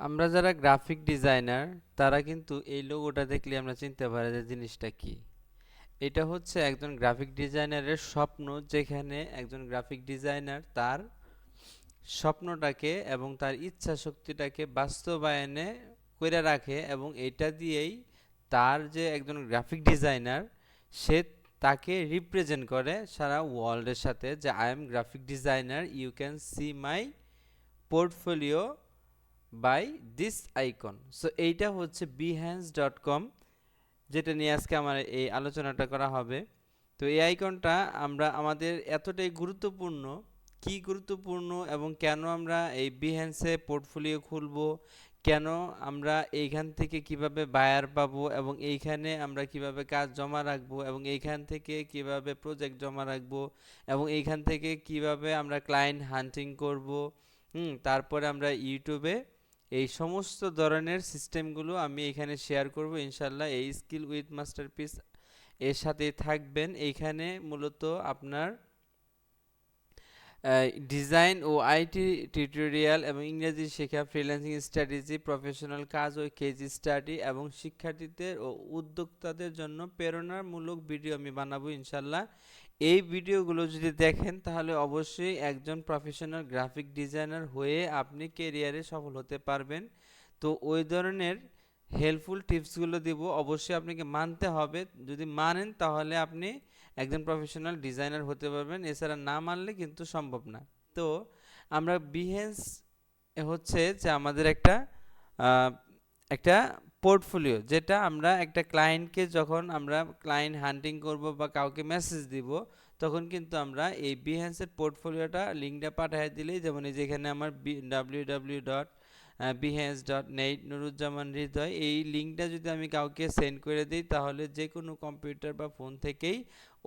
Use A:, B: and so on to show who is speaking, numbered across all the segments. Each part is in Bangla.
A: আমরা যারা গ্রাফিক ডিজাইনার তারা কিন্তু এই লোগোটা দেখলে আমরা চিনতে পারি যে জিনিসটা কি। এটা হচ্ছে একজন গ্রাফিক ডিজাইনারের স্বপ্ন, যেখানে একজন গ্রাফিক ডিজাইনার তার স্বপ্নটাকে এবং তার ইচ্ছা শক্তিটাকে বাস্তবায়নে করে রাখে এবং এটা দিয়েই তার যে একজন গ্রাফিক ডিজাইনার সে তাকে রিপ্রেজেন্ট করে সারা ওয়ার্ল্ডের সাথে যে I am graphic designer you can see my portfolio by this icon so এইটা হচ্ছে বিহ্যান্স ডট কম যেটা নিয়ে আজকে আমার এই আলোচনাটা করা হবে। তো, এই আইকনটা আমরা আমাদের এতটাই গুরুত্বপূর্ণ, কি গুরুত্বপূর্ণ এবং কেন আমরা এই বিহ্যান্সে পোর্টফোলিও খুলব, কেন আমরা এইখান থেকে কীভাবে বায়ার পাবো এবং এইখানে আমরা কীভাবে কাজ জমা রাখব এবং এইখান থেকে কীভাবে প্রজেক্ট জমা রাখব এবং এইখান থেকে কীভাবে আমরা ক্লায়েন্ট হান্টিং করব তারপরে আমরা ইউটিউবে এই সমস্ত ধরনের সিস্টেমগুলো আমি এখানে শেয়ার করব ইনশাল্লাহ এই স্কিল উইথ মাস্টারপিস এর সাথে থাকবেন। এইখানে মূলত আপনার ডিজাইন ও আইটি টিউটোরিয়াল এবং ইংরেজি শেখা ফ্রিল্যান্সিং স্ট্র্যাটেজি প্রফেশনাল কাজ ও কেজি স্টাডি এবং শিক্ষার্থীদের ও উদ্যোক্তাদের জন্য প্রেরণামূলক ভিডিও আমি বানাবো ইনশাল্লাহ এই ভিডিওগুলো যদি দেখেন, তাহলে অবশ্যই একজন প্রফেশনাল গ্রাফিক ডিজাইনার হয়ে আপনি কেরিয়ারে সফল হতে পারবেন। তো ওই ধরনের হেল্পফুল টিপসগুলো দিব, অবশ্যই আপনাকে মানতে হবে। যদি মানেন, তাহলে আপনি একজন প্রফেশনাল ডিজাইনার হতে পারবেন। এছাড়া না মানলে কিন্তু সম্ভব না। তো আমরা বিহেন্স হচ্ছে যে আমাদের একটা একটা পোর্টফোলিও যেটা আমরা একটা ক্লায়েন্টকে যখন আমরা ক্লায়েন্ট হান্টিং করব বা কাউকে মেসেজ দিব, তখন কিন্তু আমরা এই বিহেন্সের পোর্টফোলিওটা লিঙ্কটা পাঠিয়ে দিলেই যেমন এই যেখানে আমার W W dot Behance dot net Nuruzzaman Hridoy, এই লিঙ্কটা যদি আমি কাউকে সেন্ড করে দিই, তাহলে যে কোনো কম্পিউটার বা ফোন থেকেই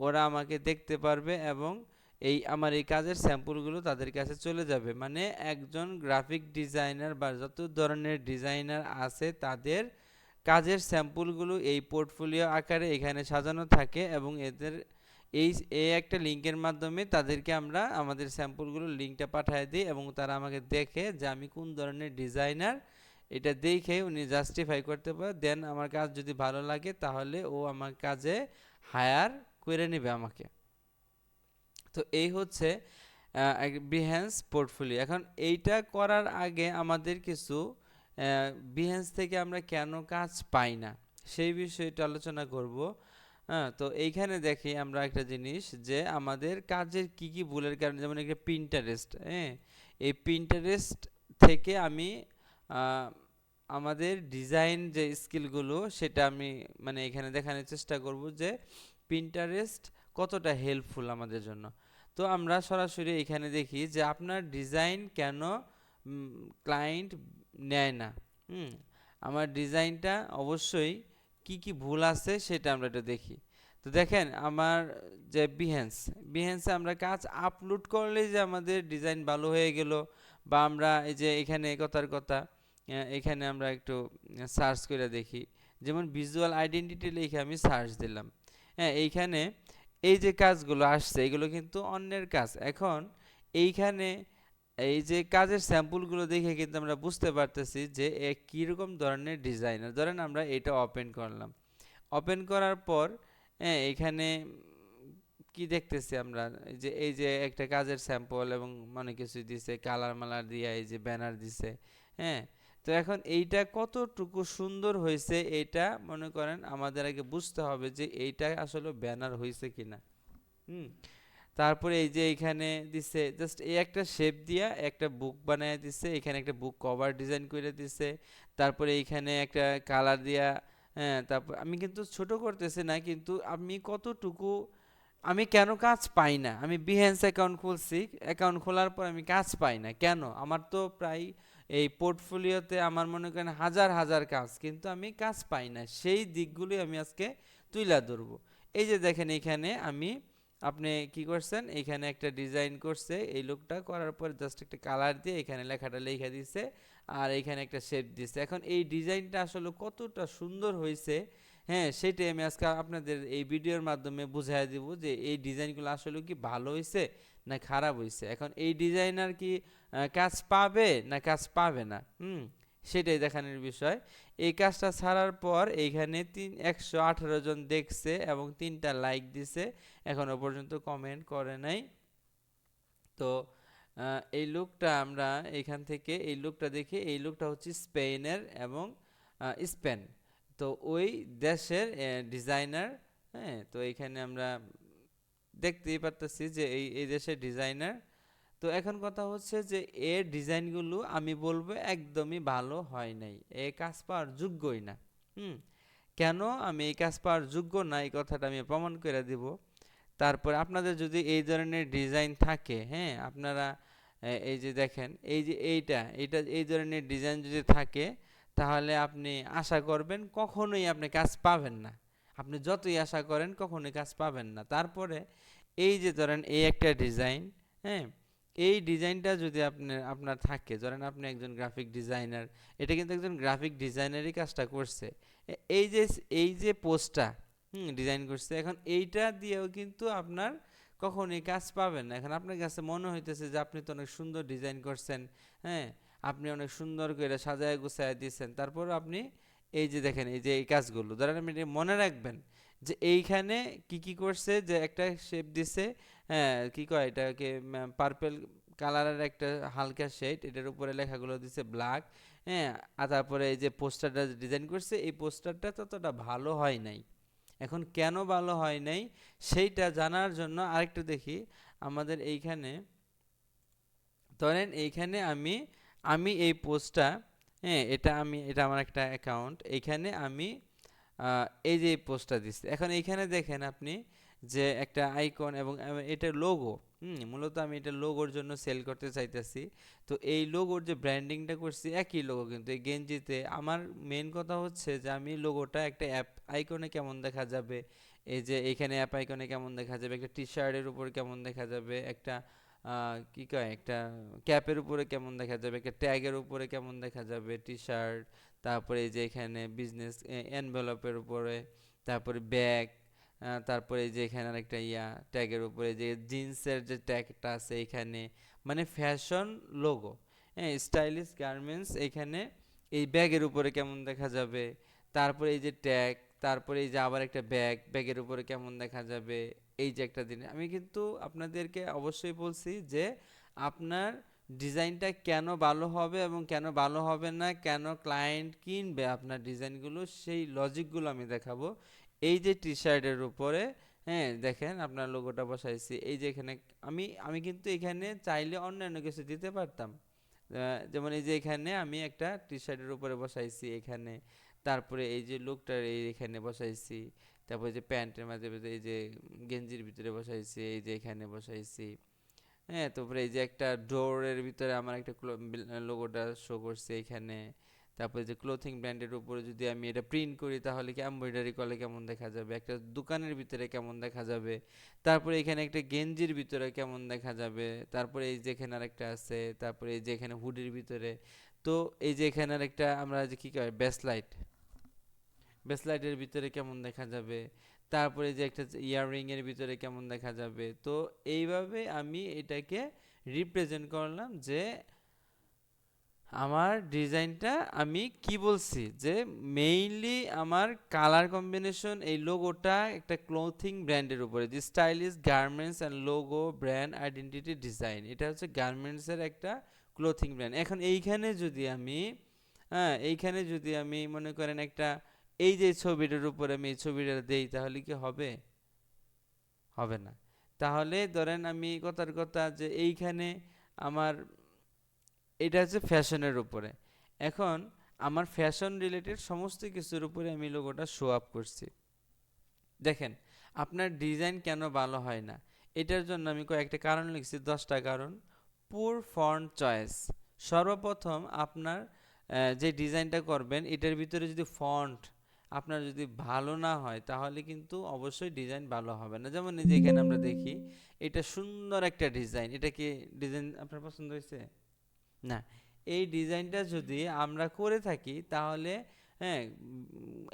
A: ওরা আমাকে দেখতে পারবে এবং এই আমার এই কাজের স্যাম্পলগুলো তাদের কাছে চলে যাবে। মানে একজন গ্রাফিক ডিজাইনার বা যত ধরনের ডিজাইনার আছে তাদের কাজের স্যাম্পলগুলো এই পোর্টফোলিও আকারে এখানে সাজানো থাকে এবং এদের এই এই একটা লিঙ্কের মাধ্যমে তাদেরকে আমরা আমাদের স্যাম্পলগুলো লিঙ্কটা পাঠিয়ে দিই এবং তারা আমাকে দেখে যে আমি কোন ধরনের ডিজাইনার এটা দেখে উনি জাস্টিফাই করতে পারে। দেন আমার কাজ যদি ভালো লাগে তাহলে ও আমার কাজে হায়ার করে নেবে আমাকে। তো এই হচ্ছে বিহেন্স পোর্টফোলিও এখন এইটা করার আগে আমাদের কিছু বিহেন্স থেকে আমরা কেন কাজ পাই না? সেই বিষয়টা আলোচনা করব। হ্যাঁ তো এইখানে দেখি আমরা একটা জিনিস যে আমাদের কাজের কি কি ভুলের কারণে, যেমন একটা প্রিন্টারেস্ট হ্যাঁ? এই প্রিন্টারেস্ট থেকে আমি আমাদের ডিজাইন যে স্কিলগুলো সেটা আমি মানে এখানে দেখানোর চেষ্টা করব যে প্রিন্টারেস্ট কতটা হেল্পফুল আমাদের জন্য। তো আমরা সরাসরি এখানে দেখি যে আপনার ডিজাইন কেন ক্লায়েন্ট নেয় না। হুম, আমার ডিজাইনটা অবশ্যই কি কি ভুল আছে সেটা আমরা একটু দেখি। তো দেখেন, আমার যে বিহেন্স বিহেন্সে আমরা কাজ আপলোড করলে যে আমাদের ডিজাইন ভালো হয়ে গেল বা আমরা এই যে এখানে কথার কথা এখানে আমরা একটু সার্চ করে দেখি। যেমন ভিজুয়াল আইডেন্টিটি লিখে আমি সার্চ দিলাম। হ্যাঁ এইখানে এই যে কাজগুলো আসছে, এগুলো কিন্তু অন্যের কাজ। এখন এইখানে এই যে কাজের স্যাম্পলগুলো দেখে কিন্তু আমরা বুঝতে পারতেছি যে এ কীরকম ধরনের ডিজাইনার, ধরেন আমরা এটা ওপেন করলাম। ওপেন করার পর হ্যাঁ এখানে কি দেখতেছি আমরা? যে এই যে একটা কাজের স্যাম্পল এবং অনেক কিছু দিছে কালার মালার দিয়ে এই যে ব্যানার দিছে হ্যাঁ? তো এখন এইটা কতটুকু সুন্দর হয়েছে এটা মনে করেন আমাদের আগে বুঝতে হবে যে এইটা আসলে ব্যানার হয়েছে কিনা। হুম? তারপরে এই যে এখানে দিছে জাস্ট এই একটা শেপ দিয়া একটা বুক বানায় দিছে, এখানে একটা বুক কভার ডিজাইন করে দিছে, তারপরে এইখানে একটা কালার দিয়া হ্যাঁ তারপর আমি কিন্তু ছোট করতেছি না, কিন্তু আমি কতটুকু, আমি কেন কাজ পাই না? আমি বিহেন্স অ্যাকাউন্ট খুলছি অ্যাকাউন্ট খোলার পর আমি কাজ পাই না, কেন? আমার তো প্রায় এই পোর্টফোলিওতে আমার মনে করেন হাজার হাজার কাজ, কিন্তু আমি কাজ পাই না, সেই দিকগুলি আমি আজকে তুইলা ধরবো। এই যে দেখেন এখানে আমি আপনি কি করছেন? এখানে একটা ডিজাইন করছে। এই লোকটা করার পর জাস্ট একটা কালার দিয়ে এখানে লেখাটা লেখা দিছে আর এখানে একটা শেপ দিছে। এখন এই ডিজাইনটা আসলে কতটা সুন্দর হয়েছে হ্যাঁ সেটাই আমি আজকে আপনাদের এই ভিডিওর মাধ্যমে বুঝাই দিব যে এই ডিজাইনগুলো আসলে কি ভালো হয়েছে না খারাপ হয়েছে। এখন এই ডিজাইনার কি কাজ পাবে না কাজ পাবে না? হুম। সেটাই দেখানোর বিষয়। এই কাজটা ছাড়ার পর এইখানে তিন, একশো আঠারো জন দেখছে এবং তিনটা লাইক দিছে। এখনও পর্যন্ত কমেন্ট করে নাই। তো এই লুকটা আমরা এখান থেকে, এই লুকটা দেখি। এই লুকটা হচ্ছে স্পেনের এবং স্পেন। তো ওই দেশের ডিজাইনার হ্যাঁ তো এখানে আমরা দেখতেই পারতেছি যে এই এই দেশের ডিজাইনার তো এখন কথা হচ্ছে যে এর ডিজাইনগুলো আমি বলব একদমই ভালো হয় নাই। এ কাজ পাওয়ার যোগ্যই না। হুম? কেন আমি এই কাজ পাওয়ার যোগ্য না? এই কথাটা আমি প্রমাণ করে দিব। তারপর আপনাদের যদি এই ধরনের ডিজাইন থাকে হ্যাঁ আপনারা এই যে দেখেন, এই যে এইটা এইটা, এই ধরনের ডিজাইন যদি থাকে, তাহলে আপনি আশা করবেন কখনোই আপনি কাজ পাবেন না। আপনি যতই আশা করেন কখনোই কাজ পাবেন না। তারপরে এই যে ধরেন এই একটা ডিজাইন হ্যাঁ এই ডিজাইনটা যদি আপনার আপনার থাকে, ধরেন আপনি একজন গ্রাফিক ডিজাইনার এটা কিন্তু একজন গ্রাফিক ডিজাইনারই কাজটা করছে। এই যে এই যে পোস্টটা, হুম ডিজাইন করছে, এখন এইটা দিয়েও কিন্তু আপনার কখনোই কাজ পাবেন না। এখন আপনার কাছে মনে হইতেছে যে আপনি তো অনেক সুন্দর ডিজাইন করছেন হ্যাঁ আপনি অনেক সুন্দর করে সাজায় গুছায় দিয়েছেন তারপর আপনি এই যে দেখেন, এই যে এই কাজগুলো, ধরেন আপনি মনে রাখবেন যে এইখানে কি কি করছে? যে একটা শেপ দিছে হ্যাঁ কি কয় এটাকে পার্পেল কালারের একটা হালকা শেড এটার উপরে লেখাগুলো দিছে ব্ল্যাক হ্যাঁ আর তারপরে এই যে পোস্টারটা ডিজাইন করছে, এই পোস্টারটা ততটা ভালো হয় নাই। এখন কেন ভালো হয় নাই, সেইটা জানার জন্য আরেকটু দেখি। আমাদের এইখানে, ধরেন এইখানে আমি আমি এই পোস্টটা হ্যাঁ এটা আমি, এটা আমার একটা অ্যাকাউন্ট এইখানে আমি এই যে পোস্টটা দিচ্ছি। এখন এইখানে দেখেন আপনি যে একটা আইকন এবং এবং এটা লোগো, হুম, মূলত আমি এটা লোগোর জন্য সেল করতে চাইতেছি। তো এই লোগোর যে ব্র্যান্ডিংটা করছি, একই লোগো কিন্তু। এই গেঞ্জিতে আমার মেন কথা হচ্ছে যে আমি লোগোটা একটা অ্যাপ আইকনে কেমন দেখা যাবে? এই যে এখানে অ্যাপ আইকনে কেমন দেখা যাবে? একটা টি শার্টের উপর কেমন দেখা যাবে? একটা কি কয়? একটা ক্যাপের উপরে কেমন দেখা যাবে? একটা ট্যাগের উপরে কেমন দেখা যাবে? টি শার্ট তারপরে এই যে এখানে বিজনেস এনভেলপের উপরে, তারপরে ব্যাগ তারপরে যে এখানে আরেকটা ইয়া ট্যাগের উপরে যে জিন্সের যে ট্যাগটা আছে এখানে মানে ফ্যাশন লোগো হ্যাঁ স্টাইলিশ গার্মেন্টস এখানে, এই ব্যাগের উপরে কেমন দেখা যাবে, তারপরে এই যে ট্যাগ তারপরে এই যে আবার একটা ব্যাগ ব্যাগের উপরে কেমন দেখা যাবে, এই যে একটা দিন আমি কিন্তু আপনাদেরকে অবশ্যই বলছি যে আপনার ডিজাইনটা কেন ভালো হবে এবং কেন ভালো হবে না, কেন ক্লায়েন্ট কিনবে আপনার ডিজাইনগুলো, সেই লজিকগুলো আমি দেখাবো। এই যে টি শার্টের উপরে হ্যাঁ দেখেন আপনার লোগোটা বসাইছি। এই যে এখানে আমি আমি কিন্তু এখানে চাইলে অন্যান্য কিছু দিতে পারতাম। যেমন এই যে এখানে আমি একটা টি শার্টের উপরে বসাইছি এখানে। তারপরে এই যে লোকটার এই এখানে বসাইছি। তারপরে যে প্যান্টের মাঝে এই যে গেঞ্জির ভিতরে বসাইছি, এই যে এখানে বসাইছি। হ্যাঁ তারপরে এই যে একটা ডোরের ভিতরে আমার একটা লোগোটা শো করছে এখানে। তারপরে যে ক্লোথিং ব্র্যান্ডের উপরে যদি আমি এটা প্রিন্ট করি, তাহলে কি এমব্রয়ডারি করলে কেমন দেখা যাবে? একটা দোকানের ভিতরে কেমন দেখা যাবে? তারপরে এখানে একটা গেঞ্জির ভিতরে কেমন দেখা যাবে? তারপরে এই যে এখানে আরেকটা আছে, তারপরে এই যে এখানে হুডির ভিতরে। তো এই যে এখানে আরেকটা আমরা যে কি কয় ব্যাসলাইট ব্যাসলাইটের ভিতরে কেমন দেখা যাবে? তারপরে যে একটা ইয়াররিং এর ভিতরে কেমন দেখা যাবে? তো এইভাবে আমি এটাকে রিপ্রেজেন্ট করলাম যে আমার ডিজাইনটা আমি কি বলছি? যে মেইনলি আমার কালার কম্বিনেশন এই লোগোটা একটা ক্লোথিং ব্র্যান্ডের উপরে, যে stylish garments and logo brand identity design এটা হচ্ছে গার্মেন্টসের একটা ক্লোথিং ব্র্যান্ড এখন এইখানে যদি আমি হ্যাঁ এইখানে যদি আমি মনে করেন একটা এই যে ছবিটার উপরে আমি এই ছবিটা দেই, তাহলে কি হবে? হবে না। তাহলে ধরেন আমি কথার কথা যে এইখানে আমার, এটা হচ্ছে ফ্যাশনের উপরে। এখন আমার ফ্যাশন রিলেটেড সমস্ত কিছুর উপরে আমি লোগোটা শো আপ করছি। দেখেন, আপনার ডিজাইন কেন ভালো হয় না? এটার জন্য আমি কয়েকটা কারণ লিখছি, দশটা কারণ। পুর ফন্ট চয়েস সর্বপ্রথম আপনার যে ডিজাইনটা করবেন, এটার ভিতরে যদি ফন্ট আপনার যদি ভালো না হয়, তাহলে কিন্তু অবশ্যই ডিজাইন ভালো হবে না। যেমন যে এখানে আমরা দেখি, এটা সুন্দর একটা ডিজাইন এটা কি ডিজাইন আপনার পছন্দ হয়েছে? না। এই ডিজাইনটা যদি আমরা করে থাকি, তাহলে হ্যাঁ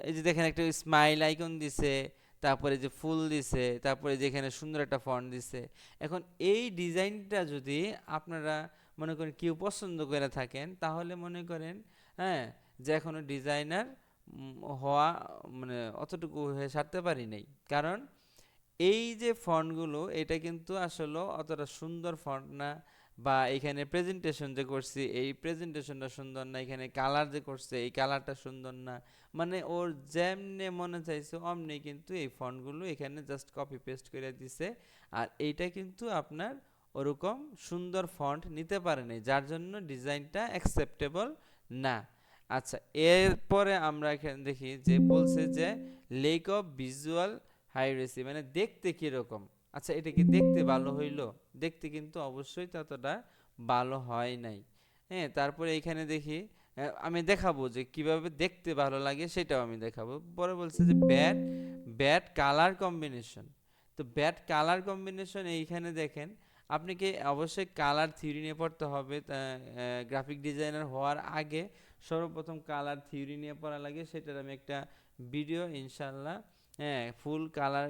A: এই যে দেখেন একটা স্মাইল আইকন দিছে, তারপরে যে ফুল দিছে, তারপরে যেখানে সুন্দর একটা ফন্ট দিছে। এখন এই ডিজাইনটা যদি আপনারা মনে করেন কেউ পছন্দ করে থাকেন, তাহলে মনে করেন হ্যাঁ যে এখনও ডিজাইনার হওয়া মানে অতটুকু হয়ে সারতে পারি নাই। কারণ এই যে ফন্টগুলো, এটা কিন্তু আসলে অতটা সুন্দর ফন্ট না বা এখানে প্রেজেন্টেশন যে করছি, এই প্রেজেন্টেশনটা সুন্দর না, এখানে কালার যে করছে, এই কালারটা সুন্দর না। মানে ওর যেমনে মনে চাইছে, অমনি কিন্তু এই ফন্টগুলো এখানে জাস্ট কপি পেস্ট করে দিছে। আর এইটা কিন্তু আপনার ওরকম সুন্দর ফন্ট নিতে পারেনি যার জন্য ডিজাইনটা অ্যাকসেপ্টেবল না। আচ্ছা এরপরে আমরা এখানে দেখি যে বলছে যে লেক অফ ভিজুয়াল হাইরেসি মানে দেখতে কীরকম? আচ্ছা এটা কি দেখতে ভালো হইল? দেখতে কিন্তু অবশ্যই ততটা ভালো হয় নাই। হ্যাঁ তারপরে এখানে দেখি আমি দেখাবো যে কীভাবে দেখতে ভালো লাগে সেটাও আমি দেখাবো। পরে বলছে যে ব্যাট ব্যাট কালার কম্বিনেশন তো ব্যাট কালার কম্বিনেশন এইখানে দেখেন, আপনি কি অবশ্যই কালার থিওরি নিয়ে পড়তে হবে গ্রাফিক ডিজাইনার হওয়ার আগে সর্বপ্রথম কালার থিওরি নিয়ে পড়া লাগে, সেটার আমি একটা ভিডিও ইনশাল্লাহ হ্যাঁ ফুল কালার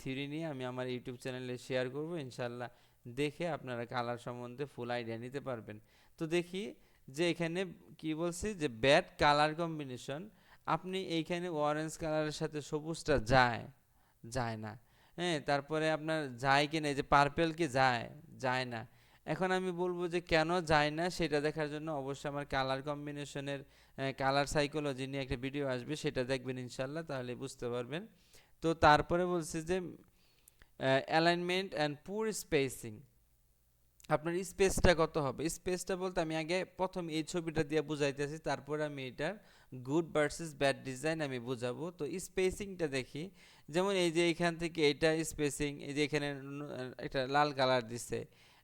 A: থিওরি নিয়ে আমি আমার ইউটিউব চ্যানেলে শেয়ার করব ইনশাল্লাহ দেখে আপনারা কালার সম্বন্ধে ফুল আইডিয়া নিতে পারবেন। তো দেখি যে এখানে কি বলছি যে ব্যাড কালার কম্বিনেশন আপনি এইখানে অরেঞ্জ কালারের সাথে সবুজটা যায় যায় না। হ্যাঁ তারপরে আপনার যায় কি না যে পার্পেল কি যায় যায় না। এখন আমি বলব যে কেন যায় না সেটা দেখার জন্য অবশ্যই আমার কালার কম্বিনেশনের কালার সাইকোলজি নিয়ে একটা ভিডিও আসবে, সেটা দেখবেন ইনশাল্লাহ, তাহলে বুঝতে পারবেন। তো তারপরে বলছে যে অ্যালাইনমেন্ট অ্যান্ড পুর স্পেসিং আপনার স্পেসটা কত হবে? স্পেসটা বলতে আমি আগে প্রথম এই ছবিটা দিয়ে বুঝাইতেছি, তারপরে আমি এটার গুড ভার্সেস ব্যাড ডিজাইন আমি বুঝাবো। তো স্পেসিংটা দেখি, যেমন এই যে এখান থেকে এটা স্পেসিং এই যে এখানে একটা লাল কালার দিছে।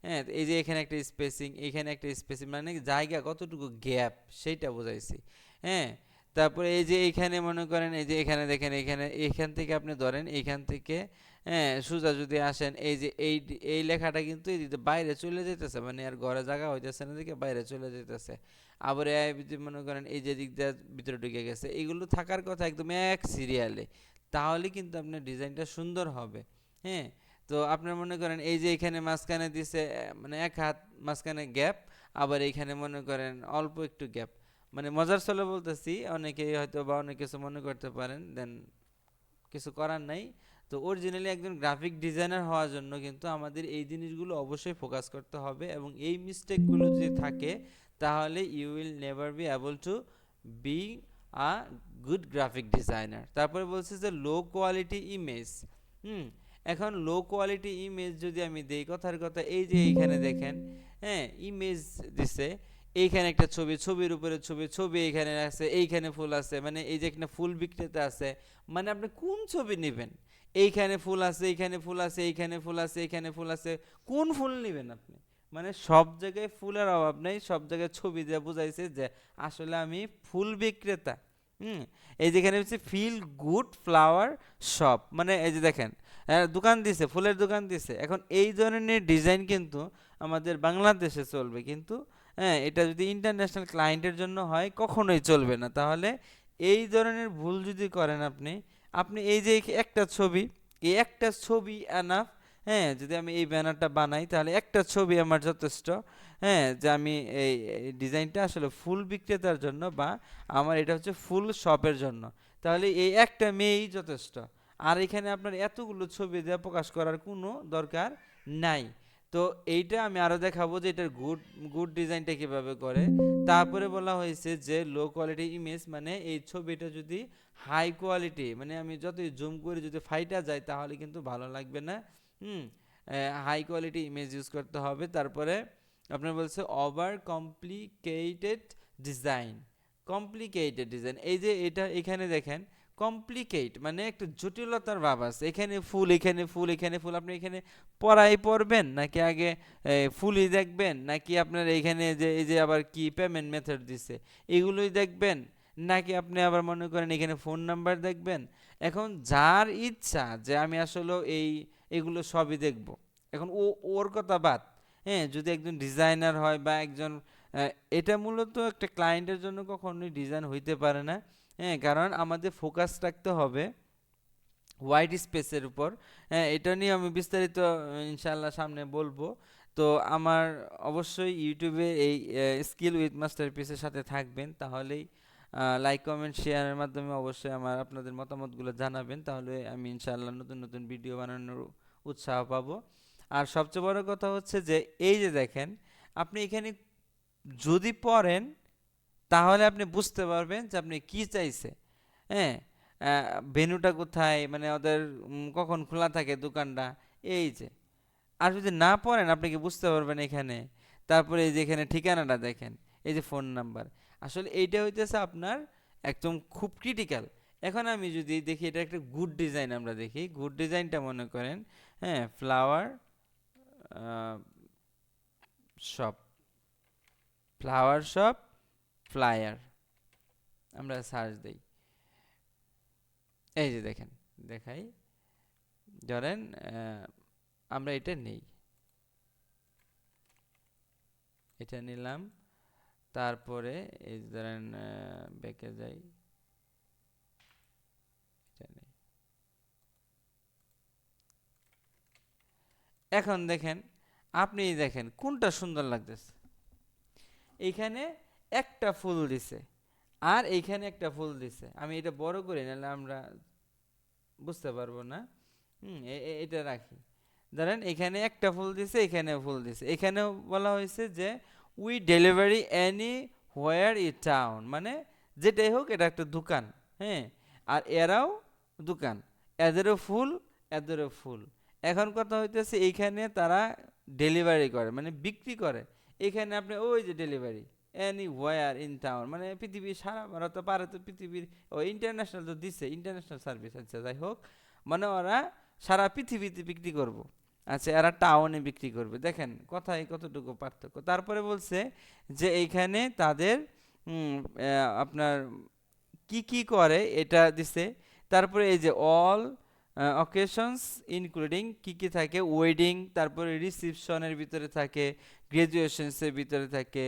A: হ্যাঁ এই যে এখানে একটা স্পেসিং এখানে একটা স্পেসিং মানে জায়গা কতটুকু গ্যাপ সেইটা বোঝাইছি। হ্যাঁ তারপরে এই যে এখানে মনে করেন, এই যে এখানে দেখেন, এখানে, এখান থেকে আপনি ধরেন, এখান থেকে হ্যাঁ সোজা যদি আসেন, এই যে এই এই লেখাটা কিন্তু এই বাইরে চলে যেতেছে মানে আর ঘরে জায়গা হইতেছে না দিকে বাইরে চলে যেতেছে আবার যদি মনে করেন, এই যে দিক দিয়ে ভিতরে ঢুকে গেছে, এগুলো থাকার কথা একদম এক সিরিয়ালে তাহলে কিন্তু আপনার ডিজাইনটা সুন্দর হবে। হ্যাঁ তো আপনার মনে করেন এই যে এখানে মাঝখানে দিছে মানে এক হাত মাঝখানে গ্যাপ আবার এইখানে মনে করেন অল্প একটু গ্যাপ মানে মজার চলে বলতেছি, অনেকেই হয়তো বা অনেক কিছু মনে করতে পারেন, দেন কিছু করার নাই। তো অরিজিনালি একজন গ্রাফিক ডিজাইনার হওয়ার জন্য কিন্তু আমাদের এই জিনিসগুলো অবশ্যই ফোকাস করতে হবে এবং এই মিস্টেকগুলো যদি থাকে, তাহলে you will never be able to be a good graphic designer তারপরে বলছে যে লো কোয়ালিটি ইমেজ হুম? এখন লো কোয়ালিটি ইমেজ যদি আমি দেই, কথার কথা এই যে এইখানে দেখেন হ্যাঁ ইমেজ দিছে, এইখানে একটা ছবি, ছবির উপরে ছবি ছবি এইখানে আছে, এইখানে ফুল আছে মানে এই যে এখানে ফুল বিক্রেতা আছে মানে আপনি কোন ছবি নেবেন? এইখানে ফুল আছে, এইখানে ফুল আছে, এইখানে ফুল আছে, এইখানে ফুল আছে, কোন ফুল নেবেন আপনি? মানে সব জায়গায় ফুলের অভাব নেই, সব জায়গায় ছবি দিয়ে বোঝাইছে যে আসলে আমি ফুল বিক্রেতা, হুম? এই যেখানে হচ্ছে ফিল গুড ফ্লাওয়ার শপ মানে এই যে দেখেন দোকান দিছে, ফুলের দোকান দিছে। এখন এই ধরনের ডিজাইন কিন্তু আমাদের বাংলাদেশে চলবে। কিন্তু হ্যাঁ এটা যদি ইন্টারন্যাশনাল ক্লায়েন্টের জন্য হয়, কখনোই চলবে না। তাহলে এই ধরনের ভুল যদি করেন আপনি আপনি এই যে একটা ছবি, এই একটা ছবি এনাফ হ্যাঁ যদি আমি এই ব্যানারটা বানাই, তাহলে একটা ছবি আমার যথেষ্ট হ্যাঁ যে আমি এই ডিজাইনটা আসলে ফুল বিক্রেতার জন্য বা আমার এটা হচ্ছে ফুল শপের জন্য। তাহলে এই একটা মেয়েই যথেষ্ট। আর এখানে আপনার এতগুলো ছবি দেওয়া প্রকাশ করার কোনো দরকার নাই। তো এইটা আমি আরও দেখাবো যে এটার গুড গুড ডিজাইনটা কীভাবে করে। তারপরে বলা হয়েছে যে লো কোয়ালিটি ইমেজ মানে এই ছবিটা যদি হাই কোয়ালিটি মানে আমি যতই জুম করে যদি ফাইটা যায় তাহলে কিন্তু ভালো লাগবে না। হুম হাই কোয়ালিটি ইমেজ ইউজ করতে হবে। তারপরে আপনার বলছে over complicated design complicated design এই যে এটা এখানে দেখেন কমপ্লিকেট মানে একটু জটিলতার ভাব আছে। এখানে ফুল এখানে ফুল এখানে ফুল, আপনি এখানে পড়াই পড়বেন, নাকি আগে ফুলই দেখবেন, নাকি আপনার এখানে যে, এই যে আবার কি পেমেন্ট মেথড দিছে, এগুলোই দেখবেন, নাকি আপনি আবার মনে করেন এখানে ফোন নাম্বার দেখবেন? এখন যার ইচ্ছা যে আমি আসলে এই, এগুলো সবই দেখব। এখন ও, ওর কথা বাদ হ্যাঁ যদি একজন ডিজাইনার হয় বা একজন এটা মূলত একটা ক্লায়েন্টের জন্য কখনোই ডিজাইন হইতে পারে না। হ্যাঁ কারণ আমাদের ফোকাস রাখতে হবে হোয়াইট স্পেসের উপর। হ্যাঁ এটা নিয়ে আমি বিস্তারিত ইনশাল্লাহ সামনে বলব। তো আমার অবশ্যই ইউটিউবে এই স্কিল উইথ মাস্টারপিসের সাথে থাকবেন। তাহলেই লাইক কমেন্ট শেয়ারের মাধ্যমে অবশ্যই আমার আপনাদের মতামতগুলো জানাবেন। তাহলে আমি ইনশাআল্লাহ নতুন নতুন ভিডিও বানানোর উৎসাহ পাবো। আর সবচেয়ে বড় কথা হচ্ছে যে, এই যে দেখেন, আপনি এখানে যদি পড়েন তাহলে আপনি বুঝতে পারবেন যে আপনি কি চাইছে। হ্যাঁ? ভেনুটা কোথায়? মানে ওদের কখন খোলা থাকে দোকানটা? এই যে। আর যদি না পড়েন, আপনি কি বুঝতে পারবেন এখানে? তারপরে এই যে এখানে ঠিকানাটা দেখেন, এই যে ফোন নাম্বার। আসলে এইটা হইতেছে আপনার একদম খুব ক্রিটিক্যাল এখন আমি যদি দেখি, এটা একটা গুড ডিজাইন আমরা দেখি। গুড ডিজাইনটা মনে করেন হ্যাঁ flower shop flower shop flyer. আমরা সার্চ দেই। এই যে দেখেন, দেখাই। ধরেন আমরা এটা নেই। এটা নিলাম। তারপরে এই যে ধরেন ব্যাকে যাই। এখন দেখেন, আপনি দেখেন, কোনটা সুন্দর লাগতেছে? এইখানে একটা ফুল দিছে। আর এইখানে একটা ফুল দিছে। আমি এটা বড় করি, নাহলে আমরা বুঝতে পারব না। হুম এটা রাখি। ধরেন এখানে একটা ফুল দিছে এখানে ফুল দিছে। এখানেও বলা হয়েছে যে we delivery anywhere in town মানে যেটাই হোক, এটা একটা দোকান। হ্যাঁ আর এরাও দোকান। এদেরও ফুল এদেরও ফুল। এখন কথা হইতেছে, এইখানে তারা ডেলিভারি করে মানে বিক্রি করে। এখানে আপনি, ওই যে delivery anywhere in town মানে পৃথিবীর সারা ওরা তো পারে তো পৃথিবীর, ও ইন্টারন্যাশনাল তো দিচ্ছে ইন্টারন্যাশনাল সার্ভিস আচ্ছা যাই হোক। মানে ওরা সারা পৃথিবীতে বিক্রি করব। আচ্ছা এরা টাউনে বিক্রি করবে। দেখেন কথায় কতটুকু পার্থক্য। তারপরে বলছে যে এইখানে তাদের আপনার কি কি করে এটা দিছে। তারপরে এই যে অল অকেশনস ইনক্লুডিং কি কি থাকে? ওয়েডিং তারপরে রিসিপশনের ভিতরে থাকে গ্রাজুয়েশনসের ভিতরে থাকে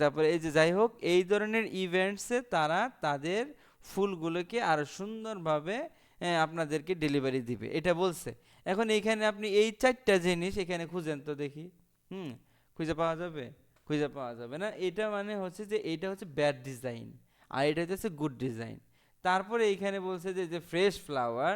A: তারপরে এই যে যাই হোক, এই ধরনের ইভেন্টসে তারা তাদের ফুলগুলোকে আরও সুন্দরভাবে আপনাদেরকে ডেলিভারি দিবে। এটা বলছে। এখন এইখানে আপনি এই চারটা জিনিস এখানে খুঁজেন তো দেখি। হুম, খুঁজে পাওয়া যাবে? খুঁজে পাওয়া যাবে না? এটা মানে হচ্ছে যে, এটা হচ্ছে ব্যাড ডিজাইন আর এটা হচ্ছে গুড ডিজাইন তারপরে এইখানে বলছে যে যে ফ্রেশ ফ্লাওয়ার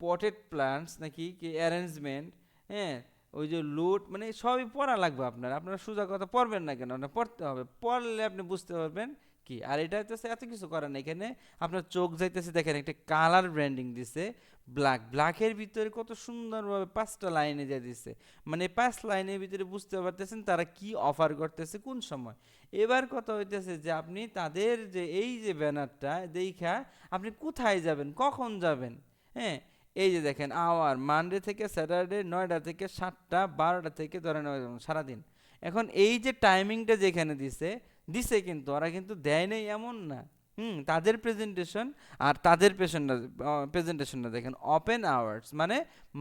A: পটেড প্লান্টস নাকি কি অ্যারেঞ্জমেন্ট হ্যাঁ ওই যে লুট মানে সবই পড়া লাগবে আপনার। আপনারা সোজা কথা পড়বেন না কেন? পড়তে হবে। পড়লে আপনি বুঝতে পারবেন কি? আর এটা হচ্ছে এত কিছু করেন এখানে আপনার চোখ যাইতেছে, দেখেন একটা কালার ব্র্যান্ডিং দিছে ব্ল্যাক ব্ল্যাকের ভিতরে কত সুন্দরভাবে পাঁচটা লাইনে দিয়ে দিছে। মানে পাঁচ লাইনের ভিতরে বুঝতে পারতেছেন তারা কি অফার করতেছে কোন সময়? এবার কথা হইতেছে যে আপনি তাদের যে এই যে ব্যানারটা দেখা আপনি কোথায় যাবেন? কখন যাবেন? হ্যাঁ? এই যে দেখেন, আওয়ার মানডে থেকে স্যাটারডে নয়টা থেকে সাতটা, বারোটা থেকে ধরেন সারাদিন। এখন এই যে টাইমিংটা যেখানে দিছে দিছে কিন্তু, ওরা কিন্তু দেয় নেই এমন না। হুম, তাদের প্রেজেন্টেশন আর তাদের পেশেন্টটা প্রেজেন্টেশনটা দেখেন ওপেন আওয়ার্স মানে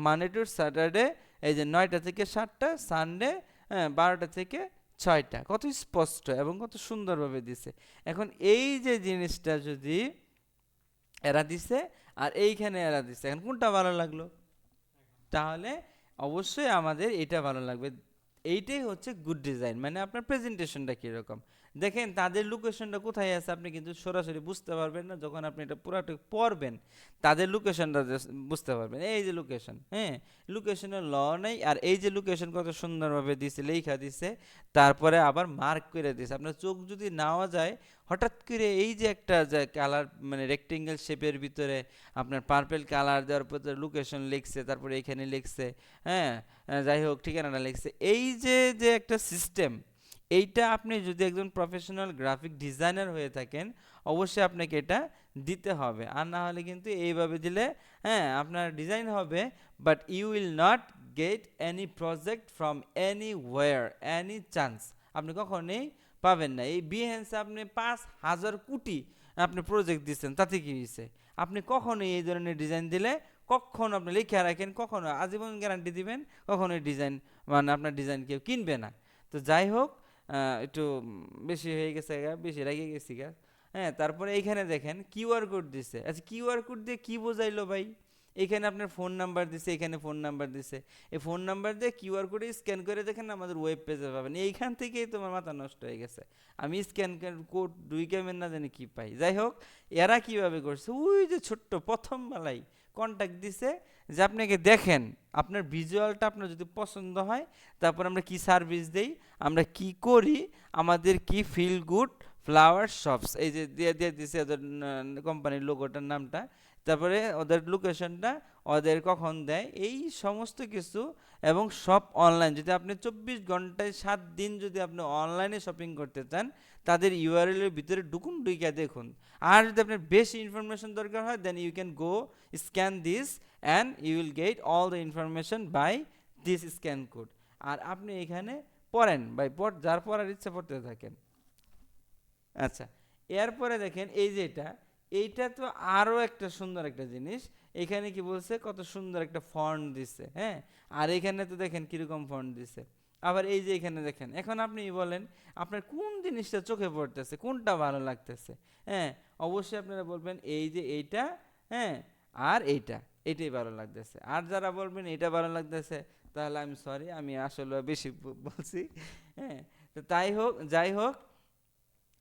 A: মানডে টু স্যাটারডে এই যে নয়টা থেকে সাতটা সানডে হ্যাঁ বারোটা থেকে ছয়টা। কত স্পষ্ট এবং কত সুন্দরভাবে দিছে। এখন এই যে জিনিসটা যদি এরা দিছে আর এইখানে এরা দিচ্ছে। এখন কোনটা ভালো লাগল? তাহলে অবশ্যই আমাদের এটা ভালো লাগবে। এইটাই হচ্ছে গুড ডিজাইন মানে আপনার প্রেজেন্টেশনটা কীরকম? দেখেন তাদের লোকেশনটা কোথায় আছে আপনি কিন্তু সরাসরি বুঝতে পারবেন না, যখন আপনি এটা পুরাটা পড়বেন, তাদের লোকেশনটা বুঝতে পারবেন। এই যে লোকেশন হ্যাঁ লোকেশনের ল নেই, আর এই যে লোকেশন কত সুন্দরভাবে দিছে, লেখা দিছে, তারপরে আবার মার্ক করে দিছে। আপনার চোখ যদি নাওয়া যায়, হঠাৎ করে এই যে একটা কালার মানে রেক্টেঙ্গেল শেপের ভিতরে আপনার পার্পেল কালার দেওয়ার পর লোকেশন লিখছে, তারপরে এখানে লিখছে হ্যাঁ যাই হোক ঠিকানাটা লিখছে, এই যে যে একটা সিস্টেম এইটা আপনি যদি একজন প্রফেশনাল গ্রাফিক ডিজাইনার হয়ে থাকেন, অবশ্যই আপনাকে এটা দিতে হবে। আর না হলে কিন্তু এইভাবে দিলে হ্যাঁ আপনার ডিজাইন হবে but you will not get any project from anywhere any chance আপনি কখনোই পাবেন না। এই বিহেন্সে আপনি পাঁচ হাজার কোটি আপনি প্রজেক্ট দিচ্ছেন, তাতে কি হয়েছে? আপনি কখনোই এই ধরনের ডিজাইন দিলে কখনো আপনি লিখে রাখেন, কখনো আজীবন গ্যারান্টি দিবেন কখনো ডিজাইন মানে আপনার ডিজাইন কেউ কিনবে না। তো যাই হোক একটু বেশি হয়ে গেছে গা, বেশি রেগে গেছি গা। হ্যাঁ তারপরে এইখানে দেখেন কিউআর কোড দিছে। আচ্ছা কিউআর কোড দিয়ে কী বোঝাইলো ভাই? এখানে আপনার ফোন নাম্বার দিছে এখানে ফোন নাম্বার দিছে। এই ফোন নাম্বার দিয়ে কিউআর কোডে স্ক্যান করে দেখেন আমাদের ওয়েব পেজে পাবেন। এইখান থেকেই তোমার মাথা নষ্ট হয়ে গেছে। আমি স্ক্যান কোড দুই ক্যামের না জানি কি পাই। যাই হোক এরা কীভাবে করছে? ওই যে ছোট্ট প্রথম বেলায় কন্ট্যাক্ট দিছে যে আপনাকে দেখেন, আপনার ভিজুয়ালটা আপনার যদি পছন্দ হয়, তারপর আমরা কি সার্ভিস দেই, আমরা কি করি, আমাদের কি ফিল গুড ফ্লাওয়ার শপস এই যে দিয়ে দিয়ে দিছে ওদের কোম্পানির লোগোটার নামটা, তারপরে ওদের লোকেশনটা ওদের কখন দেয়? এই সমস্ত কিছু এবং সব অনলাইন যদি আপনি চব্বিশ ঘন্টায় সাত দিন যদি আপনি অনলাইনে শপিং করতে চান, তাদের ইউআরএল এর ভিতরে ডুকুন ডুইকা দেখুন। আর যদি আপনার বেশি ইনফরমেশন দরকার হয় then you can go scan this and you will get all the information by this scan code আর আপনি এখানে পড়েন বাই পড়, যার পড়ার ইচ্ছা পড়তে থাকেন। আচ্ছা এরপরে দেখেন, এই যে এটা, এইটা তো আরও একটা সুন্দর একটা জিনিস। এখানে কি বলছে? কত সুন্দর একটা ফন্ট দিছে হ্যাঁ? আর এখানে তো দেখেন কীরকম ফন্ট দিছে। আবার এই যে এখানে দেখেন, এখন আপনি বলেন, আপনার কোন জিনিসটা চোখে পড়তেছে? কোনটা ভালো লাগতেছে? হ্যাঁ অবশ্যই আপনারা বলবেন, এই যে এইটা হ্যাঁ আর এইটা, এটাই ভালো লাগতেছে। আর যারা বলবেন, এটা ভালো লাগতেছে, তাহলে আমি সরি আমি আসলে বেশি বলছি হ্যাঁ? তো তাই হোক, যাই হোক,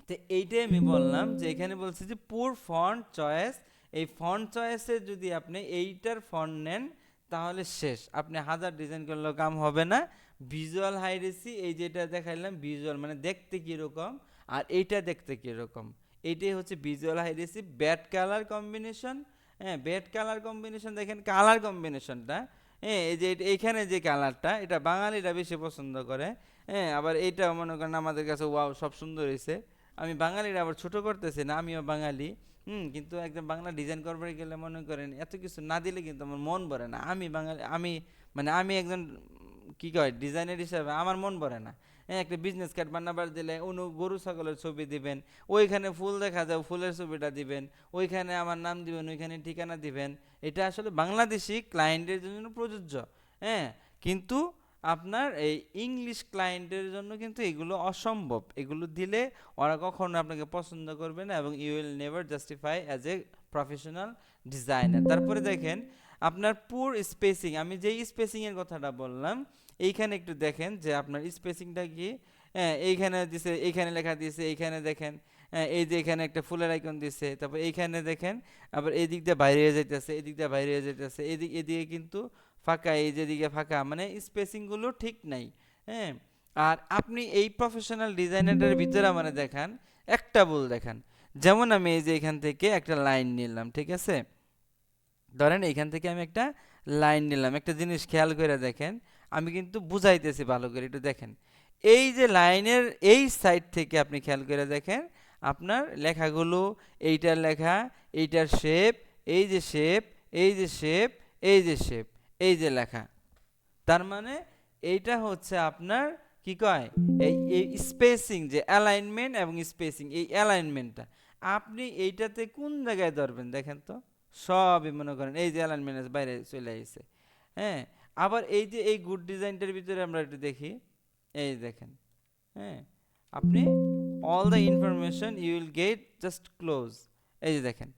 A: তো এইটাই আমি বললাম যে এখানে বলছি যে পুর ফন্ট চয়েস এই ফন্ট চয়েসে যদি আপনি এইটার ফন্ট নেন, তাহলে শেষ। আপনি হাজার ডিজাইন করলেও কাম হবে না। ভিজুয়াল হাইরেসি এই যেটা দেখাইলাম ভিজুয়াল মানে দেখতে কীরকম আর এইটা দেখতে কীরকম। এইটাই হচ্ছে visual hierarchy bad colour combination হ্যাঁ ব্যাড কালার কম্বিনেশন দেখেন কালার কম্বিনেশনটা হ্যাঁ এই যে এটা- এইখানে যে কালারটা এটা বাঙালিরা বেশি পছন্দ করে। হ্যাঁ আবার এইটা মনে করেন আমাদের কাছে ওয়াও সব সুন্দর হয়েছে আমি বাঙালিরা আবার ছোট করতেছি না, আমিও বাঙালি। হুম, কিন্তু একদম বাংলা ডিজাইন করবার গেলে মনে করেন এত কিছু না দিলে কিন্তু আমার মন ভরে না। আমি বাঙালি, আমি মানে আমি একজন, কি কয় ডিজাইনার হিসাবে আমার মন ভরে না। হ্যাঁ একটা বিজনেস কার্ড বানাবার দিলে অনু, গরু, ছাগলের ছবি দিবেন, ওইখানে ফুল দেখা যায়, ফুলের ছবিটা দিবেন, ওইখানে আমার নাম দিবেন, ওইখানে ঠিকানা দিবেন। এটা আসলে বাংলাদেশি ক্লায়েন্টের জন্য প্রযোজ্য। হ্যাঁ কিন্তু আপনার এই ইংলিশ ক্লায়েন্টের জন্য কিন্তু এগুলো অসম্ভব। এগুলো দিলে ওরা কখনো আপনাকে পছন্দ করবে না এবং you will never justify as a professional designer তারপরে দেখেন আপনার পুর স্পেসিং আমি যেই স্পেসিংয়ের কথাটা বললাম এইখানে একটু দেখেন যে আপনার স্পেসিংটা কি? হ্যাঁ এইখানে দিছে এইখানে লেখা দিয়েছে এইখানে দেখেন হ্যাঁ, এই যে এখানে একটা ফুলের আইকন দিছে তারপর এইখানে দেখেন আবার এই দিক দিয়ে বাইরে হয়ে যাইতেছে এদিক দিয়ে বাইরে হয়ে যাইতেছে এদিক এদিকে কিন্তু ফাঁকা, এই যেদিকে ফাঁকা মানে স্পেসিংগুলো ঠিক নাই হ্যাঁ? আর আপনি এই প্রফেশনাল ডিজাইনারের ভিতরে মানে দেখান, একটা ভুল দেখান। যেমন আমি এই যে এখান থেকে একটা লাইন নিলাম, ঠিক আছে? ধরেন এখান থেকে আমি একটা লাইন নিলাম, একটা জিনিস খেয়াল করে দেখেন, আমি কিন্তু বুঝাইতেছি ভালো করে, একটু দেখেন। এই যে লাইনের এই সাইড থেকে আপনি খেয়াল করে দেখেন, আপনার লেখাগুলো, এইটার লেখা, এইটার শেপ এই যে শেপ এই যে শেপ এই যে শেপ এই যে লেখা। তার মানে এইটা হচ্ছে আপনার কি কয়? এই স্পেসিং যে অ্যালাইনমেন্ট এবং স্পেসিং এই অ্যালাইনমেন্টটা আপনি এইটাতে কোন জায়গায় ধরবেন দেখেন তো? সবই মনে করেন, এই যে অ্যালাইনমেন্ট বাইরে চলে আসছে হ্যাঁ আবার এই যে এই গুড ডিজাইনটার ভিতরে আমরা একটু দেখি। এই দেখেন হ্যাঁ আপনি all the information you will get just close এই যে দেখেন,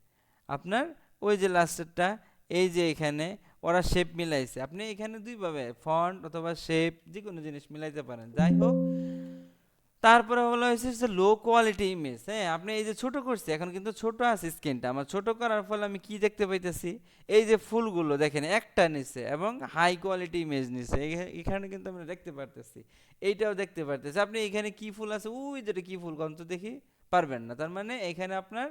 A: আপনার ওই যে লাস্টেরটা এই যে এখানে ওরা শেপ মিলাইছে। আপনি এখানে দুইভাবে ফন্ট অথবা শেপ যে কোনো জিনিস মিলাইতে পারেন। যাই হোক, তারপরে বলা হয়েছে যে লো কোয়ালিটি ইমেজ হ্যাঁ আপনি এই যে ছোট করছি, এখন কিন্তু ছোট আছে স্ক্রিনটা আমার ছোট করার ফলে আমি কি দেখতে পাইতেছি? এই যে ফুলগুলো, দেখেন, একটা নিচে এবং হাই কোয়ালিটি ইমেজ নিচে এখানে কিন্তু আমরা দেখতে পারতেছি। এইটাও দেখতে পারতেছি। আপনি এখানে কি ফুল আছে? ওই যেটা কি ফুল কত দেখি, পারবেন না। তার মানে এখানে আপনার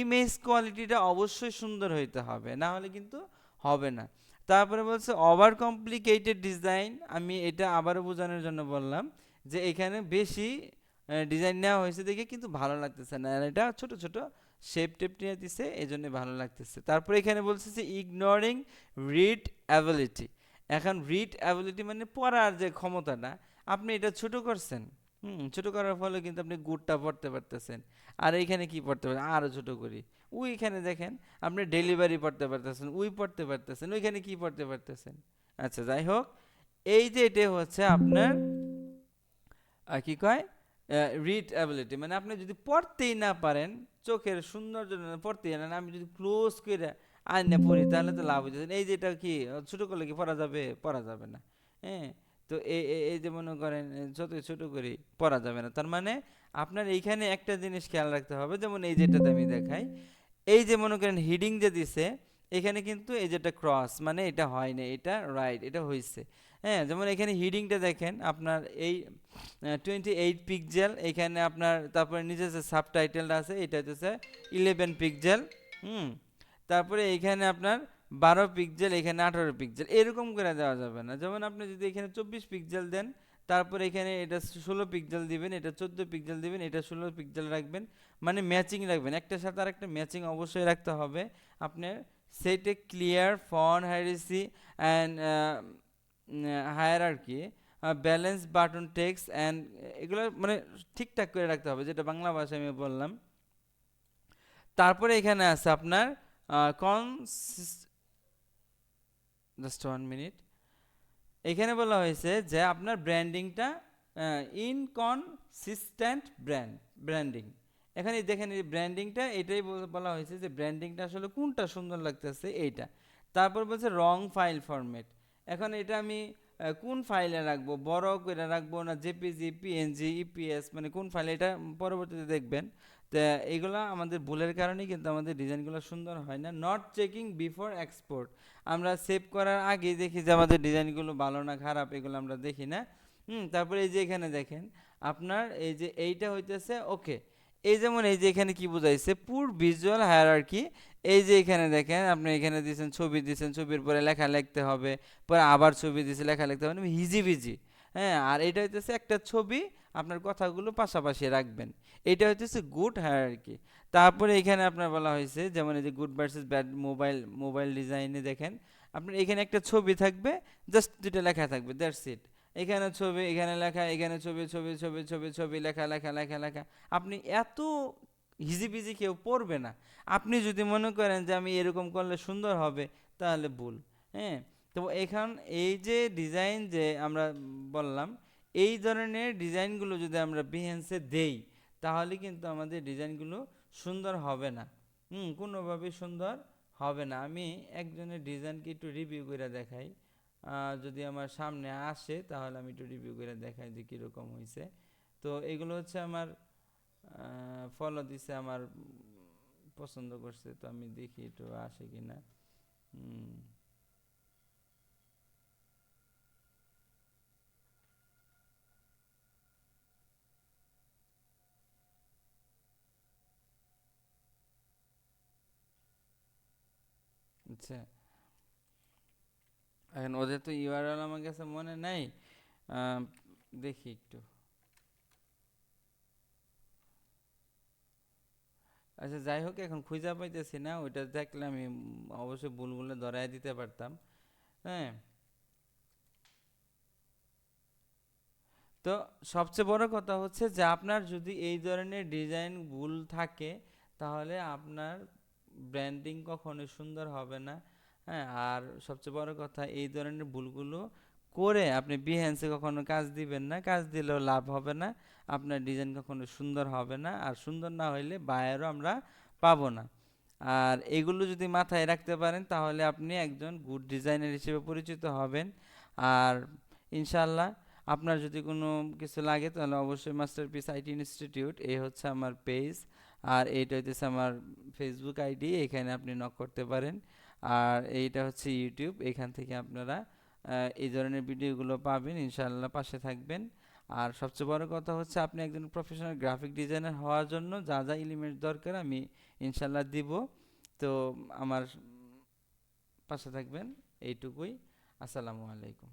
A: ইমেজ কোয়ালিটিটা অবশ্যই সুন্দর হইতে হবে। না হলে কিন্তু হবে না। তারপরে বলছে ওভার কমপ্লিকেটেড ডিজাইন আমি এটা আবারও বোঝানোর জন্য বললাম যে এখানে বেশি ডিজাইন নেওয়া হয়েছে দেখে কিন্তু ভালো লাগতেছে না। এটা ছোট ছোট শেপ টেপ নিয়ে দিছে এই জন্য ভালো লাগতেছে। তারপরে এখানে বলছে যে ইগনোরিং রিড অ্যাবিলিটি এখন রিড অ্যাবিলিটি মানে পড়ার যে ক্ষমতাটা, আপনি এটা ছোট করছেন। হুম ছোট করার ফলে কিন্তু আপনি গুড়টা পড়তে পারতেছেন। আর এইখানে কি পড়তে পারেন আরও ছোট করি। ওইখানে দেখেন, আপনি ডেলিভারি পড়তে পারতেছেন উই পড়তে পারতেছেন, ওইখানে কি পড়তে পারতেছেন? আচ্ছা যাই হোক, এই যে এটা হচ্ছে আপনার কি কয়? রিড অ্যাবিলিটি মানে আপনি যদি পড়তেই না পারেন, চোখের সৌন্দর্য না পড়তেই না, আমি যদি ক্লোজ করে আইন পড়ি, তাহলে তো লাভ হচ্ছে এই যেটা কি ছোট করলে কি পড়া যাবে? পড়া যাবে না। হ্যাঁ তো এই এই- যে মনে করেন এ, যতই ছোট করি পড়া যাবে না। তার মানে আপনার এইখানে একটা জিনিস খেয়াল রাখতে হবে যেমন এই যেটাতে আমি দেখাই এই যে মনে করেন হিডিং যে দিছে এখানে কিন্তু এই যেটা ক্রস মানে এটা হয় না এটা রাইট এটা হয়েছে হ্যাঁ যেমন এখানে হিডিংটা দেখেন আপনার এই টোয়েন্টি এইট পিকজেল এখানে আপনার তারপরে নিচে যে সাবটাইটেলটা আছে এটা হচ্ছে ইলেভেন পিকজেল হুম। তারপরে এখানে আপনার বারো পিকজেল এখানে আঠারো পিকজেল এরকম করে দেওয়া যাবে না। যেমন আপনি যদি এখানে চব্বিশ পিকজেল দেন, তারপরে এখানে এটা ষোলো পিকজেল দিবেন, এটা চোদ্দ পিকজেল দিবেন, এটা ষোলো পিকজেল রাখবেন মানে ম্যাচিং রাখবেন। একটার সাথে আরেকটা ম্যাচিং অবশ্যই রাখতে হবে। আপনার সেটে clear font hierarchy and higher আর কি ব্যালেন্স বাটন টেক্স অ্যান্ড এগুলো মানে ঠিকঠাক করে রাখতে হবে, যেটা বাংলা ভাষায় আমি বললাম। তারপরে এখানে আছে আপনার কন জাস্ট ওয়ান মিনিট এখানে বলা হয়েছে যে আপনার ব্র্যান্ডিংটা ইনকনসিস্টেন্ট ব্র্যান্ড ব্র্যান্ডিং এখানে দেখেন এই ব্র্যান্ডিংটা এটাই বল- হয়েছে যে ব্র্যান্ডিংটা আসলে কোনটা সুন্দর লাগতেছে, এইটা। তারপর বলছে রং ফাইল ফরম্যাট এখন এটা আমি কোন ফাইলে রাখব? বড় করে রাখব না? জেপিজি পিএনজি ইপিএস মানে কোন ফাইলে এটা পরবর্তীতে দেখবেন। তা এগুলো আমাদের ভুলের কারণেই কিন্তু আমাদের ডিজাইনগুলো সুন্দর হয় না। নট চেকিং বিফোর এক্সপোর্ট আমরা সেভ করার আগে দেখি যে আমাদের ডিজাইনগুলো ভালো না, খারাপ, এগুলো আমরা দেখি না। হুম, তারপরে এই যে এখানে দেখেন, আপনার এই যে এইটা হইতেছে ওকে এই যেমন এই যে এখানে কি বোঝাইছে? পুর ভিজুয়াল হায়ার কি এই যে এখানে দেখেন, আপনি এখানে দিয়েছেন ছবি, দিয়েছেন ছবির পরে লেখা লিখতে হবে, পরে আবার ছবি দিয়েছে, লেখা লিখতে হবে মানে হিজিবিজি। হ্যাঁ আর এটা হইতেছে একটা ছবি আপনার কথাগুলো পাশাপাশি রাখবেন। এটা হচ্ছে গুড হায়ারার্কি তারপরে এখানে আপনার বলা হয়েছে, যেমন এই যে good versus bad mobile mobile ডিজাইনে দেখেন, আপনার এখানে একটা ছবি থাকবে জাস্ট দুটো লেখা থাকবে দ্যাটস ইট এখানে ছবি, এখানে লেখা, এখানে ছবি ছবি ছবি ছবি ছবি, লেখা লেখা লেখা লেখা। আপনি এত হিজিবিজি কেউ পড়বে না। আপনি যদি মনে করেন যে আমি এরকম করলে সুন্দর হবে, তাহলে ভুল। হ্যাঁ? তো এখন এই যে ডিজাইন যে আমরা বললাম এই ধরনের ডিজাইনগুলো যদি আমরা বিহেন্সে দেই, তাহলে কিন্তু আমাদের ডিজাইনগুলো সুন্দর হবে না। হুম কোনোভাবেই সুন্দর হবে না। আমি একজনের ডিজাইনকে একটু রিভিউ করে দেখাই। যদি আমার সামনে আসে, তাহলে আমি একটু রিভিউ করে দেখাই যে কীরকম হয়েছে তো এগুলো হচ্ছে আমার ফলো দিছে, আমার পছন্দ করছে। তো আমি দেখি একটু আসে কিনা। হুম। আচ্ছা। এখন ওদের তো ইউআরএল আমার কাছে মনে নাই। দেখি একটু। আচ্ছা যাই হোক, এখন খুঁজে পাইতেছি না। ওইটা দেখলে আমি অবশ্যই ভুলগুলো ধরাই দিতে পারতাম। হ্যাঁ। তো সবচেয়ে বড় কথা হচ্ছে যে, আপনার যদি এই ধরনের ডিজাইন ভুল থাকে, তাহলে আপনার ব্র্যান্ডিং কখনোই সুন্দর হবে না। হ্যাঁ আর সবচেয়ে বড় কথা, এই ধরনের ভুলগুলো করে আপনি বিহেন্সে কখনো কাজ দিবেন না। কাজ দিলেও লাভ হবে না, আপনার ডিজাইন কখনো সুন্দর হবে না, আর সুন্দর না হইলে বায়ারও আমরা পাবো না। আর এগুলো যদি মাথায় রাখতে পারেন, তাহলে আপনি একজন গুড ডিজাইনার হিসেবে পরিচিত হবেন। আর ইনশাল্লাহ আপনার যদি কোনো কিছু লাগে, তাহলে অবশ্যই মাস্টারপিস আইটি ইনস্টিটিউট এই হচ্ছে আমার পেজ আর এইটা হইতেছে আমার ফেসবুক আইডি এখানে আপনি নক করতে পারেন। আর এইটা হচ্ছে ইউটিউব এখান থেকে আপনারা এই ধরনের ভিডিওগুলো পাবেন, ইনশাআল্লাহ পাশে থাকবেন। আর সবচেয়ে বড় কথা হচ্ছে আপনি একজন প্রফেশনাল গ্রাফিক ডিজাইনার হওয়ার জন্য যা যা এলিমেন্ট দরকার আমি ইনশাআল্লাহ দিব। তো আমার পাশে থাকবেন, এইটুকুই। আসসালামু আলাইকুম।